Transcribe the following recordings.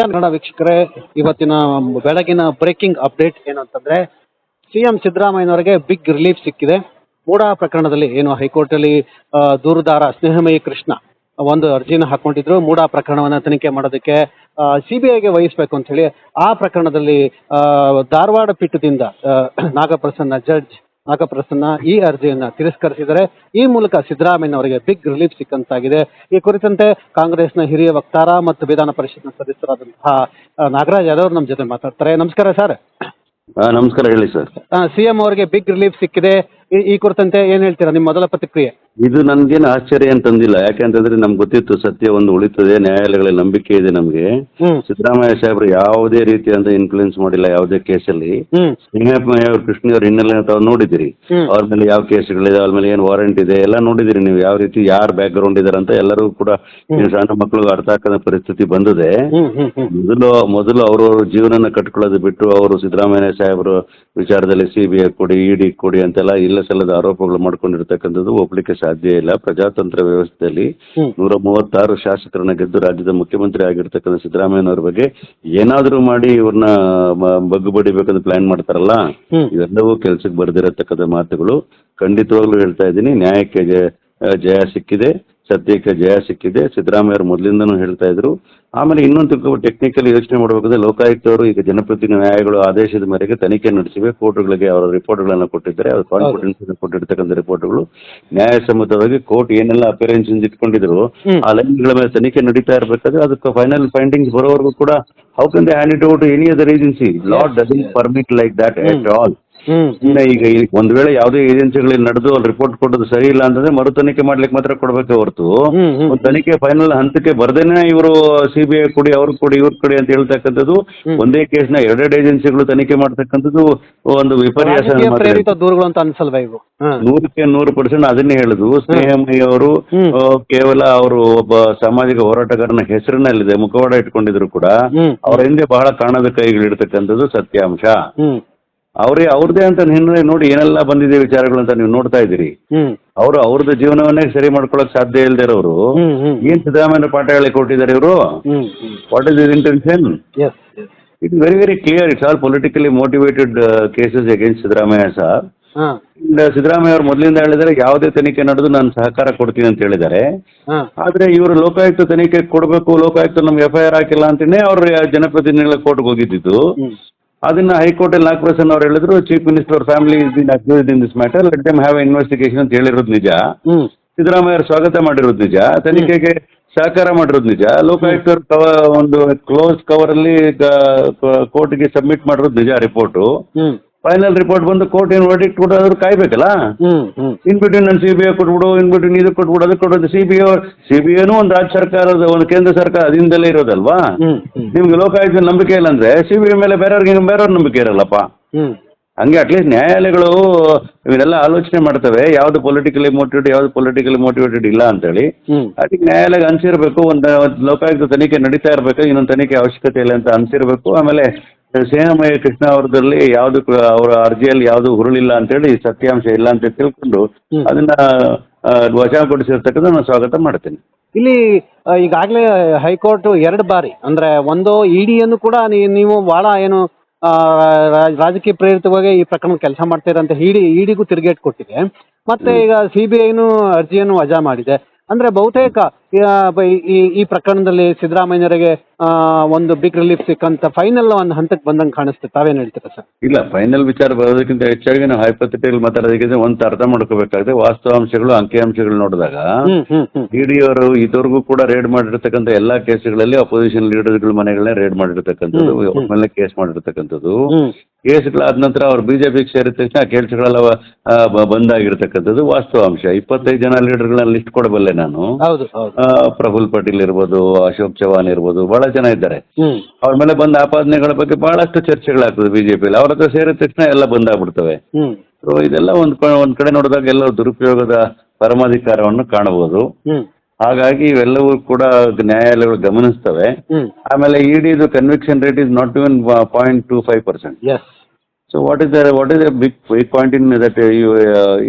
ಕನ್ನಡ ವೀಕ್ಷಕರೇ, ಇವತ್ತಿನ ಬೆಳಗಿನ ಬ್ರೇಕಿಂಗ್ ಅಪ್ಡೇಟ್ ಏನಂತಂದ್ರೆ, ಸಿಎಂ ಸಿದ್ದರಾಮಯ್ಯನವರಿಗೆ ಬಿಗ್ ರಿಲೀಫ್ ಸಿಕ್ಕಿದೆ. ಮೂಡಾ ಪ್ರಕರಣದಲ್ಲಿ ಏನು ಹೈಕೋರ್ಟಲ್ಲಿ ಅಲ್ಲಿ ದೂರುದಾರ ಸ್ನೇಹಮಯಿ ಕೃಷ್ಣ ಒಂದು ಅರ್ಜಿನ ಹಾಕೊಂಡಿದ್ರು. ಮೂಡಾ ಪ್ರಕರಣವನ್ನ ತನಿಖೆ ಮಾಡೋದಕ್ಕೆ ಸಿಬಿಐಗೆ ವಹಿಸಬೇಕು ಅಂತ ಹೇಳಿ ಆ ಪ್ರಕರಣದಲ್ಲಿ ಧಾರವಾಡ ಪೀಠದಿಂದ ನಾಗಪ್ರಸನ್ನ ಜಡ್ಜ್ ನಾಗಪ್ರಸನ್ನ ಈ ಅರ್ಜಿಯನ್ನ ತಿರಸ್ಕರಿಸಿದರೆ ಈ ಮೂಲಕ ಸಿದ್ದರಾಮಯ್ಯನವರಿಗೆ ಬಿಗ್ ರಿಲೀಫ್ ಸಿಕ್ಕಂತಾಗಿದೆ. ಈ ಕುರಿತಂತೆ ಕಾಂಗ್ರೆಸ್ನ ಹಿರಿಯ ವಕ್ತಾರ ಮತ್ತು ವಿಧಾನ ಪರಿಷತ್ನ ಸದಸ್ಯರಾದಂತಹ ನಾಗರಾಜ್ ಯಾದವ್ ನಮ್ಮ ಜೊತೆ ಮಾತಾಡ್ತಾರೆ. ನಮಸ್ಕಾರ ಸರ್. ನಮಸ್ಕಾರ ಹೇಳಿ ಸರ್. ಸಿಎಂ ಅವರಿಗೆ ಬಿಗ್ ರಿಲೀಫ್ ಸಿಕ್ಕಿದೆ. ಈ- ಈ ಕುರಿತಂತೆ ಏನ್ ಹೇಳ್ತೀರಾ ನಿಮ್ಮ ಮೊದಲ ಪ್ರತಿಕ್ರಿಯೆ? ಇದು ನನ್ಗೇನು ಆಶ್ಚರ್ಯ ಅಂತಂದಿಲ್ಲ. ಯಾಕೆಂತಂದ್ರೆ ನಮ್ಗೆ ಗೊತ್ತಿತ್ತು ಸತ್ಯ ಒಂದು ಉಳಿತದೆ ನ್ಯಾಯಾಲಯಗಳಲ್ಲಿ ನಂಬಿಕೆ ಇದೆ ನಮ್ಗೆ. ಹ್ಮ್. ಸಿದ್ದರಾಮಯ್ಯ ಸಾಹೇಬ್ರು ಯಾವುದೇ ರೀತಿಯ ಇನ್ಫ್ಲೂಯೆನ್ಸ್ ಮಾಡಿಲ್ಲ ಯಾವುದೇ ಕೇಸಲ್ಲಿ. ಹ್ಮ್. ಅವರು ಅವ್ರ ಕೃಷ್ಣ ಅವ್ರ ಹಿನ್ನೆಲೆ ಅಂತ ನೋಡಿದಿರಿ. ಹ್ಮ್. ಅವ್ರ ಮೇಲೆ ಯಾವ ಕೇಸ್ಗಳಿದೆ ಅವ್ರ ಮೇಲೆ ಏನು ವಾರಂಟ್ ಇದೆ ಎಲ್ಲ ನೋಡಿದಿರಿ ನೀವು ಯಾವ ರೀತಿ ಯಾರು ಬ್ಯಾಕ್ ಗ್ರೌಂಡ್ ಇದಾರೆ ಅಂತ ಎಲ್ಲರೂ ಕೂಡ ಈ ಸಣ್ಣ ಮಕ್ಕಳಿಗೆ ಅರ್ಥ ಹಾಕದ ಪರಿಸ್ಥಿತಿ ಬಂದಿದೆ. ಹ್ಮ್ ಹ್ಮ್ ಹ್ಮ್. ಮೊದಲು ಮೊದಲು ಅವ್ರವ್ರ ಜೀವನನ ಕಟ್ಕೊಳ್ಳೋದು ಬಿಟ್ಟು ಅವರು ಸಿದ್ದರಾಮಯ್ಯ ಸಾಹೇಬರು ವಿಚಾರದಲ್ಲಿ ಸಿಬಿಐ ಬಿ ಐ ಕೊಡಿ ಇಡಿ ಕೊಡಿ ಅಂತೆಲ್ಲ ಇಲ್ಲ. ಸಲ್ಲದ ಆರೋಪಗಳು ಮಾಡಿಕೊಂಡಿರ್ತಕ್ಕಂಥದ್ದು ಒಪ್ಪಲಿಕ್ಕೆ ಸಾಧ್ಯ ಇಲ್ಲ. ಪ್ರಜಾತಂತ್ರ ವ್ಯವಸ್ಥೆಯಲ್ಲಿ. ನೂರ ಮೂವತ್ತಾರು ಶಾಸಕರನ್ನ ಗೆದ್ದು ರಾಜ್ಯದ ಮುಖ್ಯಮಂತ್ರಿ ಆಗಿರ್ತಕ್ಕಂಥ ಸಿದ್ದರಾಮಯ್ಯನವ್ರ ಬಗ್ಗೆ ಏನಾದರೂ ಮಾಡಿ ಇವ್ರನ್ನ ಬಗ್ಗು ಬಡಿಬೇಕಂತ ಪ್ಲಾನ್ ಮಾಡ್ತಾರಲ್ಲ. ಇವೆಲ್ಲವೂ ಕೆಲಸಕ್ಕೆ ಬರೆದಿರತಕ್ಕಂಥ ಮಾತುಗಳು. ಖಂಡಿತವಾಗ್ಲೂ ಹೇಳ್ತಾ ಇದ್ದೀನಿ. ನ್ಯಾಯಕ್ಕೆ ಜಯ ಸಿಕ್ಕಿದೆ. ಸತ್ಯಕ್ಕೆ ಜಯ ಸಿಕ್ಕಿದೆ. ಸಿದ್ದರಾಮಯ್ಯವರು ಮೊದಲಿಂದನೂ ಹೇಳ್ತಾ ಇದ್ರು. ಆಮೇಲೆ ಇನ್ನೊಂದು ಟೆಕ್ನಿಕಲ್ ಯೋಚನೆ ಮಾಡಬೇಕಾದ್ರೆ ಲೋಕಾಯುಕ್ತವರು ಈಗ ಜನಪ್ರತಿನಿಧಿ ನ್ಯಾಯಗಳು ಆದೇಶದ ಮೇರೆಗೆ ತನಿಖೆ ನಡೆಸಿವೆ. ಕೋರ್ಟ್ಗಳಿಗೆ ಅವರ ರಿಪೋರ್ಟ್ಗಳನ್ನು ಕೊಟ್ಟಿದ್ದಾರೆ. ಅವ್ರ ಕಾನ್ಫಿಡೆನ್ಸ್ ಕೊಟ್ಟಿರ್ತಕ್ಕಂಥ ರಿಪೋರ್ಟ್ಗಳು ನ್ಯಾಯಸಮ್ಮತವಾಗಿ ಕೋರ್ಟ್ ಏನೆಲ್ಲ ಅಪಿಯರೆನ್ಸ್ ಇಟ್ಕೊಂಡಿದ್ರು ಆ ಲೈನ್ಗಳ ಮೇಲೆ ತನಿಖೆ ನಡೀತಾ ಇರಬೇಕಾದ್ರೆ ಅದಕ್ಕೆ ಫೈನಲ್ ಫೈಂಡಿಂಗ್ಸ್ ಬರೋವರೆಗೂ ಕೂಡ how can they hand it over to any other agency lot doesn't permit like that at all hmm. ಇನ್ನು ಈಗ ಈ ಒಂದ್ ವೇಳೆ ಯಾವುದೇ ಏಜೆನ್ಸಿಗಳಲ್ಲಿ ನಡೆದು ಅಲ್ಲಿ ರಿಪೋರ್ಟ್ ಕೊಡೋದು ಸರಿ ಇಲ್ಲ ಅಂತಂದ್ರೆ ಮರು ತನಿಖೆ ಮಾಡ್ಲಿಕ್ಕೆ ಮಾತ್ರ ಕೊಡ್ಬೇಕು ಹೊರತು. ಹ್ಮ್, ಹ್ಮ್. ಒಂದು ತನಿಖೆ ಫೈನಲ್ ಹಂತಕ್ಕೆ ಬರ್ದೇನೆ ಇವರು ಸಿಬಿಐ ಕೊಡಿ ಅವ್ರಿಗೆ ಕೊಡಿ ಇವ್ರ ಕೊಡಿ ಅಂತ ಹೇಳ್ತಕ್ಕಂಥದ್ದು. ಒಂದೇ ಕೇಸ್ನ ಎರಡೆರಡು ಏಜೆನ್ಸಿಗಳು ತನಿಖೆ ಮಾಡ್ತಕ್ಕಂಥದ್ದು ಒಂದು ವಿಪರ್ಯಾಸ ರಾಜಕೀಯ ಮಾತ್ರ. ಪ್ರೇರಿತ ದೂರುಗಳು ಅಂತ ಅನ್ಸಲ್ವಾ ಇವು? ನೂರಕ್ಕೆ ನೂರು ಪರ್ಸೆಂಟ್ ಅದನ್ನೇ ಹೇಳುದು. ಸ್ನೇಹಮಯಿ ಅವರು ಹ್ಮ್. ಆ, ಕೇವಲ ಅವರು ಒಬ್ಬ ಸಾಮಾಜಿಕ ಹೋರಾಟಗಾರನ ಹೆಸರಿನಲ್ಲಿದೆ ಮುಖವಾಡ ಇಟ್ಕೊಂಡಿದ್ರು ಕೂಡ. ಹ್ಮ್. ಅವರ ಹಿಂದೆ ಬಹಳ ಕಾಣದ ಕೈಗಳಿರ್ತಕ್ಕಂಥದ್ದು ಸತ್ಯಾಂಶ. ಹ್ಮ್. ಅವರೇ ಅವ್ರದೇ ಅಂತ ಹಿನ್ನೆಲೆ ನೋಡಿ ಏನೆಲ್ಲ ಬಂದಿದೆ ವಿಚಾರಗಳು ಅಂತ ನೀವು ನೋಡ್ತಾ ಇದ್ದೀರಿ. ಹ್ಮ್. ಅವರು ಅವ್ರದ್ದು ಜೀವನವನ್ನೇ ಸರಿ ಮಾಡ್ಕೊಳಕ್ ಸಾಧ್ಯ ಇಲ್ಲದೆ ಅವರು ಹ್ಮ್ ಹ್ಮ್. ಏನ್ ಸಿದ್ದರಾಮಯ್ಯ ಪಾಠ ಹೇಳಿ ಕೊಟ್ಟಿದ್ದಾರೆ ಇವರು? Hmm hmm. What is is intention is is it very very clear it's all politically motivated cases against Siddaramaiah sir ಹಾ. ಸಿದ್ದರಾಮಯ್ಯ ಅವರು ಮೊದಲಿಂದ ಹೇಳಿದರೆ ಯಾವುದೇ ತನಿಖೆ ನಡೆದು ನಾನು ಸಹಕಾರ ಕೊಡ್ತೀನಿ ಅಂತ ಹೇಳಿದ್ದಾರೆ. ಹಾ. ಆದ್ರೆ ಇವರು ಲೋಕಾಯುಕ್ತ ತನಿಖೆ ಕೊಡಬೇಕು ಲೋಕಾಯುಕ್ತ ನಮ್ಗೆ ಎಫ್ ಐ ಆರ್ ಹಾಕಿಲ್ಲ ಅಂತಲೇ ಅವರು ಜನಪ್ರತಿನಿಧಿಗಳ ಕೋರ್ಟ್ಗೆ ಹೋಗಿದ್ದಿದ್ದು ಹ್ಮ್. ಅದನ್ನ ಹೈಕೋರ್ಟ್ ಅಲ್ಲಿ ನಾಗಪ್ರಸನ್ನ ಅವ್ರು ಹೇಳಿದ್ರು chief minister family is been accused in this matter let them have investigation ಅಂತ ಹೇಳಿರೋದು ನಿಜ. ಸಿದ್ದರಾಮಯ್ಯ ಅವರು ಸ್ವಾಗತ ಮಾಡಿರೋದು ನಿಜ. ತನಿಖೆಗೆ ಸಹಕಾರ ಮಾಡಿರೋದು ನಿಜ. ಲೋಕಾಯುಕ್ತರು ಕವ ಒಂದು ಕ್ಲೋಸ್ ಕವರ್ ಅಲ್ಲಿ ಕೋರ್ಟ್ಗೆ ಸಬ್ಮಿಟ್ ಮಾಡಿರೋದು ನಿಜ ರಿಪೋರ್ಟ್ ಫೈನಲ್ ರಿಪೋರ್ಟ್ ಬಂದು ಕೋರ್ಟ್ ಏನು ವರ್ಡಿಕ್ಟ್ ಕೊಡೋದ್ರು ಕಾಯ್ಬೇಕಲ್ಲ? Hmm hmm. ಇನ್ ಬಿಟ್ವೀನ್ ನಾನು ಸಿ ಬಿ ಐ ಕೊಟ್ಬಿಡು ಇನ್ ಬಿಟ್ವೀನ್ ಇದು ಕೊಟ್ಬಿಡು ಅದಕ್ಕೆ ಕೊಡೋದು C B I C B ಐನು ಒಂದು ರಾಜ್ಯ ಸರ್ಕಾರದ ಒಂದು ಕೇಂದ್ರ ಸರ್ಕಾರ ಅದಿಂದಲೇ ಇರೋದಲ್ವಾ? ಹ್ಮ್ ಹ್ಮ್. ನಿಮ್ಗೆ ಲೋಕಾಯುಕ್ತ ನಂಬಿಕೆ ಇಲ್ಲ ಅಂದ್ರೆ ಸಿ ಬಿ ಐ ಮೇಲೆ ಬೇರೆಯವ್ರಿಗೆ ಬೇರೆಯವ್ರ ನಂಬಿಕೆ ಇರಲ್ಲಪ್ಪ. ಹ್ಮ್. ಹಂಗೆ ಅಟ್ಲೀಸ್ಟ್ ನ್ಯಾಯಾಲಯಗಳು ಇವನ್ನೆಲ್ಲ ಆಲೋಚನೆ ಮಾಡ್ತವೆ ಯಾವ್ದು ಪೊಲಿಟಿಕಲಿ ಮೋಟಿವೇಟ್ ಯಾವ್ದು ಪೊಲಿಟಿಕಲಿ ಮೋಟಿವೇಟೆಡ್ ಇಲ್ಲ ಅಂತೇಳಿ. ಹೇಳಿ ಅದಕ್ಕೆ ನ್ಯಾಯಾಲಯ ಅನ್ಸಿರ್ಬೇಕು ಒಂದು ಲೋಕಾಯುಕ್ತ ತನಿಖೆ ನಡೀತಾ ಇರಬೇಕು ಇನ್ನೊಂದು ತನಿಖೆ ಅವಶ್ಯಕತೆ ಇಲ್ಲ ಅಂತ ಅನ್ಸಿರ್ಬೇಕು ಆಮೇಲೆ ಸೇನಮಯ್ಯ ಕೃಷ್ಣ ಅವರದಲ್ಲಿ ಯಾವ್ದು ಅವರ ಅರ್ಜಿಯಲ್ಲಿ ಯಾವ್ದು ಹುರುಳಿಲ್ಲ ಅಂತೇಳಿ ಸತ್ಯಾಂಶ ಇಲ್ಲ ಅಂತ ತಿಳ್ಕೊಂಡು. ಅದನ್ನ ಆ, ವಶಪಡಿಸಿರ್ತಕ್ಕಂಥ ನಾನು ಸ್ವಾಗತ ಮಾಡ್ತೇನೆ. ಇಲ್ಲಿ ಈಗಾಗಲೇ ಹೈಕೋರ್ಟ್ ಎರಡು ಬಾರಿ ಅಂದ್ರೆ ಒಂದು ಇಡಿಯನ್ನು ಕೂಡ ನೀವು ಬಹಳ ಏನು ರಾಜಕೀಯ ಪ್ರೇರಿತವಾಗಿ ಈ ಪ್ರಕರಣ ಕೆಲಸ ಅಂತ ಇಡಿ ಇಡಿಗೂ ತಿರುಗೇಟ್ ಕೊಟ್ಟಿದೆ. ಮತ್ತೆ ಈಗ ಸಿ ಬಿ ಐನು ಅರ್ಜಿಯನ್ನು ವಜಾ ಮಾಡಿದೆ. ಅಂದ್ರೆ ಬಹುತೇಕ ಈ ಈ ಪ್ರಕರಣದಲ್ಲಿ ಸಿದ್ದರಾಮಯ್ಯರಿಗೆ ಒಂದು ಬಿಗ್ ರಿಲೀಫ್ ಸಿಕ್ಕಂತ ಫೈನಲ್ ಒಂದು ಹಂತಕ್ಕೆ ಬಂದಂಗೆ ಕಾಣಿಸ್ತೆ. ತಾವೇನು ಹೇಳ್ತೀರಾ ಸರ್? ಇಲ್ಲ ಫೈನಲ್ ವಿಚಾರ ಬರೋದಕ್ಕಿಂತ ಹೆಚ್ಚಾಗಿ ನಾವು ಹೈಪಥೆಟಿಕಲ್ ಮಾತಾಡೋದಕ್ಕಿಂತ ಒಂದು ಅರ್ಥ ಮಾಡ್ಕೋಬೇಕಾಗಿದೆ ವಾಸ್ತವಾಂಶಗಳು ಅಂಕಿಅಂಶಗಳು ನೋಡಿದಾಗ ಇಡಿಯವರು ಇಡಿ ಅವರು ಇದುವರೆಗೂ ಕೂಡ ರೇಡ್ ಮಾಡಿರ್ತಕ್ಕಂತ ಎಲ್ಲಾ ಕೇಸ್ಗಳಲ್ಲಿ ಅಪೋಸಿಷನ್ ಲೀಡರ್ಗಳ ಮನೆಗಳನ್ನ ರೇಡ್ ಮಾಡಿರ್ತಕ್ಕಂಥದ್ದು. ಮೇಲೆ ಕೇಸ್ ಮಾಡಿರ್ತಕ್ಕಂಥದ್ದು. ಕೇಸ್ಗಳಾದ ನಂತರ ಅವ್ರು ಬಿಜೆಪಿಗೆ ಸೇರಿದ ತಕ್ಷಣ ಆ ಕೇಸ್ಗಳೆಲ್ಲ ಬಂದಾಗಿರ್ತಕ್ಕಂಥದ್ದು ವಾಸ್ತವಾಂಶ ಇಪ್ಪತ್ತೈದು ಜನ ಲೀಡರ್ಗಳನ್ನ ಲಿಸ್ಟ್ ಕೊಡಬಲ್ಲೆ ನಾನು. ಹೌದು ಹೌದು. ಆ, ಪ್ರಫುಲ್ ಪಟೇಲ್ ಇರ್ಬೋದು ಅಶೋಕ್ ಚವಾನ್ ಇರ್ಬೋದು ಬಹಳ ಜನ ಇದ್ದಾರೆ. ಅವ್ರ ಮೇಲೆ ಬಂದ ಆಪಾದನೆಗಳ ಬಗ್ಗೆ ಬಹಳಷ್ಟು ಚರ್ಚೆಗಳಾಗ್ತದೆ ಬಿಜೆಪಿಯಲ್ಲಿ. ಅವ್ರ ಹತ್ರ ಸೇರಿದ ತಕ್ಷಣ ಎಲ್ಲ ಬಂದಾಗ್ಬಿಡ್ತವೆ. ಸೊ ಇದೆಲ್ಲ ಒಂದ್ ಒಂದ್ ಕಡೆ ನೋಡಿದಾಗ ಎಲ್ಲ ದುರುಪಯೋಗದ ಪರಮಾಧಿಕಾರವನ್ನು ಕಾಣಬಹುದು. ಹಾಗಾಗಿ ಇವೆಲ್ಲವೂ ಕೂಡ ನ್ಯಾಯಾಲಯಗಳು ಗಮನಿಸ್ತವೆ. ಆಮೇಲೆ ಇಡಿದು conviction rate is not even point two five percent so what is what is big big point in that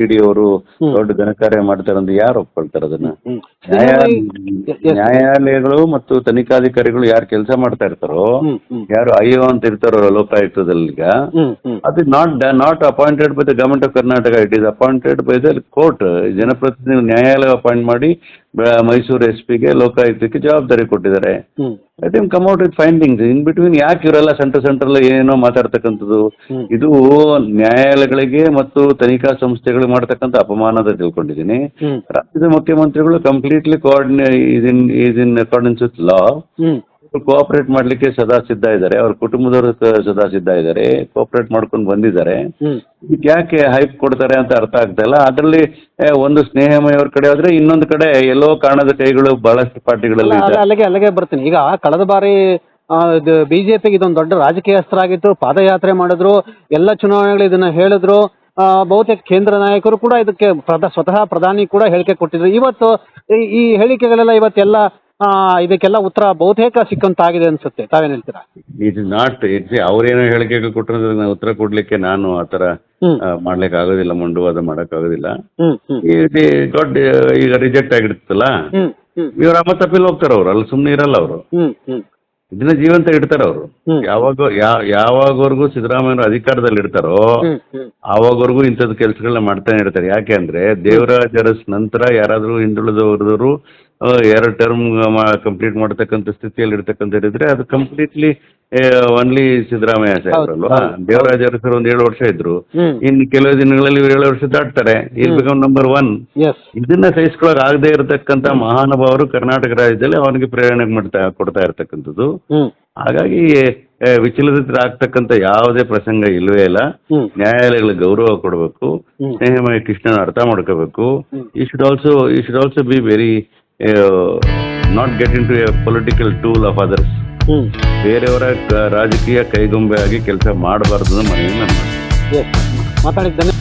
ED ಅವರು. ದೊಡ್ಡ ಘನಕಾರ್ಯ ಮಾಡ್ತಾರೆ ಅಂತ ಯಾರು ಒಪ್ಕೊಳ್ತಾರೆ ಅದನ್ನ. ನ್ಯಾಯಾಲಯಗಳು ಮತ್ತು ತನಿಖಾಧಿಕಾರಿಗಳು ಯಾರು ಕೆಲಸ ಮಾಡ್ತಾ ಇರ್ತಾರೋ ಯಾರು ಅಯ್ಯೋ ಅಂತ ಇರ್ತಾರೋ ಲೋಕಾಯುಕ್ತದಲ್ಲಿ ಈಗ ಅದು not not appointed by the government of Karnataka it is appointed by the court ಜನಪ್ರತಿನಿಧಿ ನ್ಯಾಯಾಲಯ ಅಪಾಯಿಂಟ್ ಮಾಡಿ ಮೈಸೂರು ಎಸ್ ಪಿಗೆ ಲೋಕಾಯುಕ್ತಕ್ಕೆ ಜವಾಬ್ದಾರಿ ಕೊಟ್ಟಿದ್ದಾರೆ. I think come out with findings in between ಯಾಕೆ ಇವರೆಲ್ಲ ಸೆಂಟರ್ ಸೆಂಟ್ರಲ್ ಏನೋ ಮಾತಾಡ್ತಕ್ಕಂಥದ್ದು. ಇದು ನ್ಯಾಯಾಲಯಗಳಿಗೆ ಮತ್ತು ತನಿಖಾ ಸಂಸ್ಥೆಗಳಿಗೆ ಮಾಡತಕ್ಕಂತ ಅಪಮಾನದ ತಿಳ್ಕೊಂಡಿದ್ದೀನಿ. ರಾಜ್ಯದ ಮುಖ್ಯಮಂತ್ರಿಗಳು completely coordinate in is in accordance with law cooperate ಮಾಡ್ಲಿಕ್ಕೆ ಸದಾ ಸಿದ್ಧ ಇದ್ದಾರೆ ಅವ್ರ ಕುಟುಂಬದವರು ಸದಾ ಸಿದ್ಧ ಇದ್ದಾರೆ ಕೋಆಪರೇಟ್ ಮಾಡ್ಕೊಂಡು ಬಂದಿದ್ದಾರೆ. ಇದಕ್ಕೆ ಯಾಕೆ ಹೈಪ್ ಕೊಡ್ತಾರೆ ಅಂತ ಅರ್ಥ ಆಗ್ತಾ ಇಲ್ಲ. ಅದರಲ್ಲಿ ಒಂದು ಸ್ನೇಹಮಯವ್ರ ಕಡೆ ಹೋದ್ರೆ ಇನ್ನೊಂದು ಕಡೆ ಎಲ್ಲೋ ಕಾರಣದ ಕೈಗಳು ಬಹಳಷ್ಟು ಪಾರ್ಟಿಗಳಲ್ಲಿ ಅಲ್ಲಿಗೆ ಅಲ್ಲಿಗೆ ಬರ್ತೀನಿ. ಈಗ ಕಳೆದ ಬಾರಿ ಬಿಜೆಪಿಗೆ ಇದೊಂದು ದೊಡ್ಡ ರಾಜಕೀಯ ಅಸ್ತ್ರ ಆಗಿತ್ತು ಪಾದಯಾತ್ರೆ ಮಾಡಿದ್ರು ಎಲ್ಲ ಚುನಾವಣೆಗಳು ಇದನ್ನ ಹೇಳಿದ್ರು ಬಹುತೇಕ ಕೇಂದ್ರ ನಾಯಕರು ಕೂಡ ಇದಕ್ಕೆ ಸ್ವತಃ ಪ್ರಧಾನಿ ಕೂಡ ಹೇಳಿಕೆ ಕೊಟ್ಟಿದ್ರು. ಇವತ್ತು ಈ- ಹೇಳಿಕೆಗಳೆಲ್ಲ ಇವತ್ತೆಲ್ಲ ಇದಕ್ಕೆಲ್ಲ ಉತ್ತರ ಬಹುತೇಕ ಸಿಕ್ಕಂತಾಗಿದೆ ಅನ್ಸುತ್ತೆ. ತಾವೇನ್ ಹೇಳ್ತೀರಾ? ಇಟ್ ಇಸ್ ನಾಟ್ ಇಟ್ಸ್ ಅವ್ರೇನೋ ಹೇಳಿಕೆ ಕೊಟ್ಟರೆ ನಾನು ಉತ್ತರ ಕೊಡ್ಲಿಕ್ಕೆ ನಾನು ಆ ಥರ ಹ್ಮ್. ಆ, ಮಾಡ್ಲಿಕ್ಕೆ ಆಗೋದಿಲ್ಲ ಮಂಡುವಾದ ಮಾಡಕ್ ಆಗೋದಿಲ್ಲ ದೊಡ್ಡ ಈಗ ರಿಜೆಕ್ಟ್ ಆಗಿರ್ತಲ್ಲ ಇವ್ರ ಅಮ್ಮ ತಪ್ಪಿಲ್ ಹೋಗ್ತಾರೆ ಅವ್ರು ಅಲ್ಲಿ ಸುಮ್ಮನೆ ಇರಲ್ಲ ಅವರು. ಇದನ್ನ ಜೀವಂತ ಇಡ್ತಾರ ಅವರು. ಯಾವಾಗ ಯಾವಾಗವರೆಗೂ ಸಿದ್ದರಾಮಯ್ಯ ಅಧಿಕಾರದಲ್ಲಿ ಇಡ್ತಾರೋ ಆವಾಗವರೆಗೂ ಇಂಥದ್ದು ಕೆಲಸಗಳನ್ನ ಮಾಡ್ತಾನೆ ಇರ್ತಾರೆ. ಯಾಕೆ ಅಂದ್ರೆ ದೇವರ ಅರಸ್ ನಂತರ ಯಾರಾದರೂ ಹಿಂದುಳಿದವರದವರು ಎರಡು ಟರ್ಮ್ ಕಂಪ್ಲೀಟ್ ಮಾಡತಕ್ಕಂತ ಸ್ಥಿತಿಯಲ್ಲಿ ಇರ್ತಕ್ಕಂಥ ಇದ್ರೆ ಅದು ಕಂಪ್ಲೀಟ್ಲಿ ಒನ್ಲಿ ಸಿದ್ದರಾಮಯ್ಯ ಸಾಹೇಬ್ರಲ್ವಾ? ಹೌದು. ದೇವರಾಜ ಅರಸರು ಒಂದು ಏಳು ವರ್ಷ ಇದ್ರು. ಇನ್ ಇನ್ನು ಕೆಲವು ದಿನಗಳಲ್ಲಿ ಇವ್ರು ಏಳು ವರ್ಷ ದಾಟ್ತಾರೆ. ಇಲ್ಲಿ ಬಿಕಮ್ ನಂಬರ್ ಒನ್ ಇದನ್ನ ಸಹಿಸ್ಕೊಳಕ್ ಆಗದೆ ಇರತಕ್ಕಂತ ಮಹಾನುಭಾವರು ಕರ್ನಾಟಕ ರಾಜ್ಯದಲ್ಲಿ ಅವನಿಗೆ ಪ್ರೇರಣೆ ಮಾಡ್ತಾ ಕೊಡ್ತಾ ಇರತಕ್ಕಂಥದ್ದು. ಹಾಗಾಗಿ ವಿಚಲಿತರ ವಿಚಲಿತರಾಗ್ತಕ್ಕಂಥ ಯಾವುದೇ ಪ್ರಸಂಗ ಇಲ್ವೇ ಇಲ್ಲ. ನ್ಯಾಯಾಲಯಗಳ ನ್ಯಾಯಾಲಯಗಳಿಗೆ ಗೌರವ ಕೊಡಬೇಕು. ಸ್ನೇಹಮಯ ಕೃಷ್ಣನ ಅರ್ಥ ಮಾಡ್ಕೋಬೇಕು. ಈ ಶುಡ್ ಆಲ್ಸೋ ಈ should also be very not get into a political tool of others ಬೇರೆಯವರ ರಾಜಕೀಯ ಕೈಗೊಂಬೆ ಆಗಿ ಕೆಲಸ ಮಾಡಬಾರ್ದು ಮನೆಯಲ್ಲಿ ಮನವಿ ನಾನು ಮಾತಾಡಿದ್ದೇನೆ